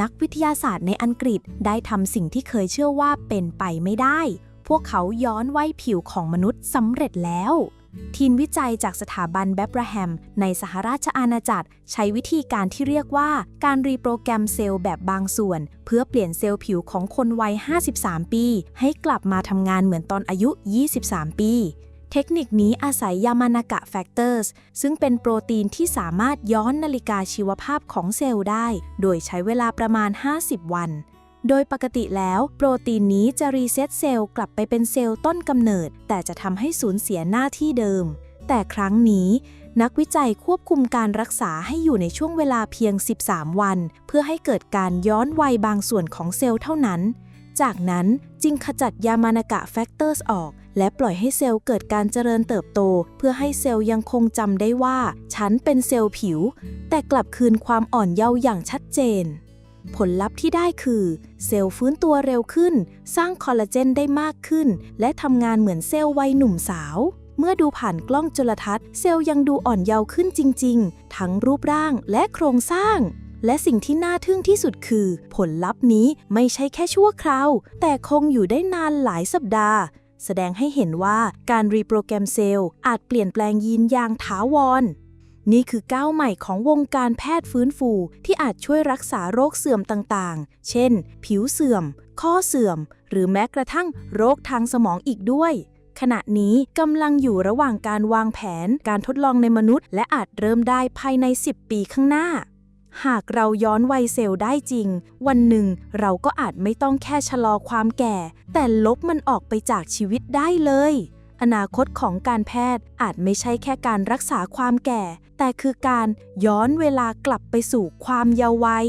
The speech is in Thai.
นักวิทยาศาสตร์ในอังกฤษได้ทำสิ่งที่เคยเชื่อว่าเป็นไปไม่ได้ พวกเขาย้อนวัยผิวของมนุษย์สำเร็จแล้ว ทีมวิจัยจากสถาบันแบปราแฮม ในสหราชอาณาจักร ใช้วิธีการที่เรียกว่าการรีโปรแกรมเซลล์แบบบางส่วน เพื่อเปลี่ยนเซลล์ผิวของคนวัย 53 ปี ให้กลับมาทำงานเหมือนตอนอายุ 23 ปี เทคนิคนี้อาศัยยามานากะแฟกเตอร์สซึ่งเป็นโปรตีนที่สามารถย้อนนาฬิกาชีวภาพของเซลล์ได้ โดยใช้เวลาประมาณ 50 วัน โดยปกติแล้วโปรตีนนี้จะรีเซ็ตเซลล์กลับไปเป็นเซลล์ต้นกำเนิด แต่จะทำให้สูญเสียหน้าที่เดิม แต่ครั้งนี้นักวิจัยควบคุมการรักษาให้อยู่ในช่วงเวลาเพียง 13 วัน เพื่อให้เกิดการย้อนวัยบางส่วนของเซลล์เท่านั้น จากนั้นจึงขจัดยามานากะแฟกเตอร์สออก และปล่อยให้เซลล์เกิดการเจริญเติบโต เพื่อให้เซลล์ยังคงจำได้ว่า ฉันเป็นเซลล์ผิว แต่กลับคืนความอ่อนเยาว์อย่างชัดเจน ผลลัพธ์ที่ได้คือ เซลล์ฟื้นตัวเร็วขึ้น สร้างคอลลาเจนได้มากขึ้น และทำงานเหมือนเซลล์วัยหนุ่มสาวเมื่อดูผ่านกล้องจุลทรรศน์เซลล์ยังดูอ่อนเยาว์ขึ้นจริง ๆ ทั้งรูปร่างและโครงสร้าง และสิ่งที่น่าทึ่งที่สุดคือ ผลลัพธ์นี้ไม่ใช่แค่ชั่วคราว แต่คงอยู่ได้นานหลายสัปดาห์ แสดงให้เห็นว่าการรีโปรแกรมเซลล์อาจเปลี่ยนแปลงยีนอย่างถาวร นี่คือก้าวใหม่ของวงการแพทย์ฟื้นฟู ที่อาจช่วยรักษาโรคเสื่อมต่างๆ เช่น ผิวเสื่อม ข้อเสื่อม หรือแม้กระทั่งโรคทางสมองอีกด้วยขณะนี้กำลังอยู่ระหว่างการวางแผนการทดลองในมนุษย์ และอาจเริ่มได้ภายใน 10 ปีข้างหน้า หากเราย้อนวัยเซลล์ได้จริง วันหนึ่งเราก็อาจไม่ต้องแค่ชะลอความแก่ แต่ลบมันออกไปจากชีวิตได้เลย อนาคตของการแพทย์อาจไม่ใช่แค่การรักษาความแก่ แต่คือการย้อนเวลากลับไปสู่ความเยาว์วัย